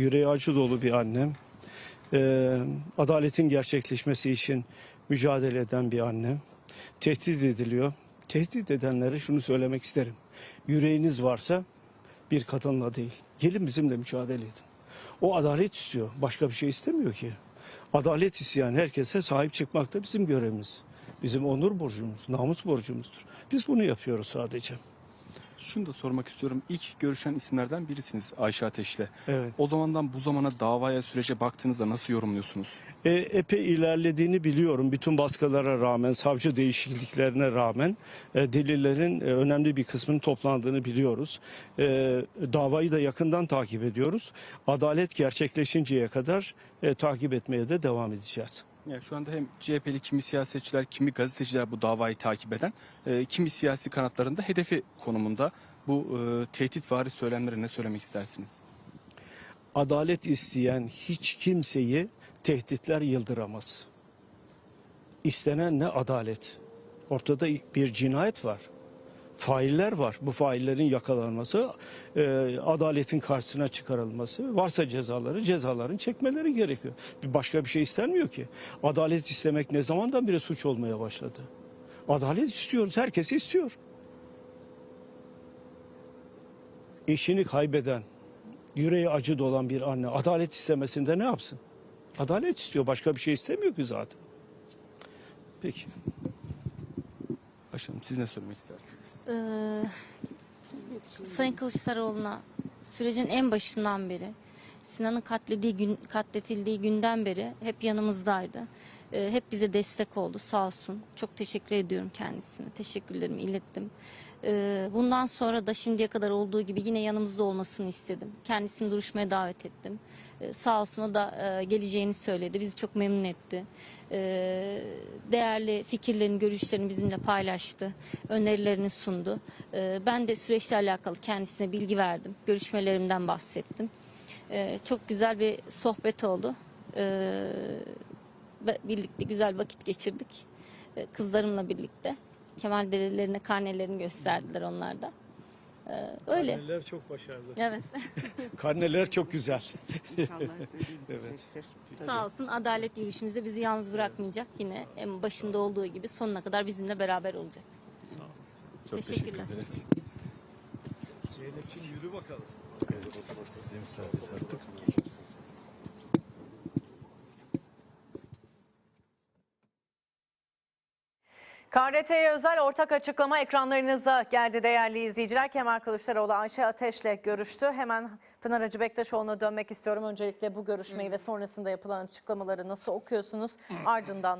yüreği acı dolu bir annem. Ee, adaletin gerçekleşmesi için mücadele eden bir annem. Tehdit ediliyor. Tehdit edenlere şunu söylemek isterim. Yüreğiniz varsa bir kadınla değil. Gelin bizimle mücadele edin. O adalet istiyor. Başka bir şey istemiyor ki. Adalet isteyen herkese sahip çıkmak da bizim görevimiz. Bizim onur borcumuz, namus borcumuzdur. Biz bunu yapıyoruz sadece. Şunu da sormak istiyorum. İlk görüşen isimlerden birisiniz Ayşe Ateş'le. Evet. O zamandan bu zamana davaya sürece baktığınızda nasıl yorumluyorsunuz? E, epey ilerlediğini biliyorum. Bütün baskılara rağmen, savcı değişikliklerine rağmen e, delillerin e, önemli bir kısmının toplandığını biliyoruz. E, davayı da yakından takip ediyoruz. Adalet gerçekleşinceye kadar e, takip etmeye de devam edeceğiz. Yani şu anda hem CHP'li kimi siyasetçiler, kimi gazeteciler bu davayı takip eden, e, kimi siyasi kanatlarında hedefi konumunda. Bu e, tehditvari söylemlere ne söylemek istersiniz? Adalet isteyen hiç kimseyi tehditler yıldıramaz. İstenen ne adalet? Ortada bir cinayet var. Failler var. Bu faillerin yakalanması, e, adaletin karşısına çıkarılması, varsa cezaları, cezaların çekmeleri gerekiyor. Başka bir şey istenmiyor ki. Adalet istemek ne zamandan beri suç olmaya başladı? Adalet istiyoruz, herkes istiyor. Eşini kaybeden, yüreği acı dolan bir anne adalet istemesinde ne yapsın? Adalet istiyor, başka bir şey istemiyor ki zaten. Peki. Hanım siz ne söylemek istersiniz? Ee, Sayın Kılıçdaroğlu'na sürecin en başından beri Sinan'ın katledildiği, gün, katletildiği günden beri hep yanımızdaydı. Ee, hep bize destek oldu sağ olsun. Çok teşekkür ediyorum kendisine. Teşekkürlerimi ilettim. Ee, bundan sonra da şimdiye kadar olduğu gibi yine yanımızda olmasını istedim. Kendisini duruşmaya davet ettim. Ee, sağ olsun o da e, geleceğini söyledi. Bizi çok memnun etti. Ee, değerli fikirlerini, görüşlerini bizimle paylaştı. Önerilerini sundu. Ben de süreçle alakalı kendisine bilgi verdim. Görüşmelerimden bahsettim. Çok güzel bir sohbet oldu. Birlikte güzel vakit geçirdik. Ee, kızlarımla birlikte. Kemal dedelerine karnelerini gösterdiler onlar da. Ee, öyle. Karneler çok başarılı. Evet. Karneler çok güzel. İnşallah Evet. Sağ olsun adalet yürüyüşümüzde bizi yalnız bırakmayacak. Yine en başında olduğu gibi sonuna kadar bizimle beraber olacak. Çok Teşekkürler. teşekkür ederiz. Zeynep'ciğim yürü bakalım. KRT'ye özel ortak açıklama ekranlarınıza geldi değerli izleyiciler. Kemal Kılıçdaroğlu Ayşe Ateş'le görüştü. Hemen Pınar Hacı Bektaşoğlu'na dönmek istiyorum. Öncelikle bu görüşmeyi ve sonrasında yapılan açıklamaları nasıl okuyorsunuz? Ardından da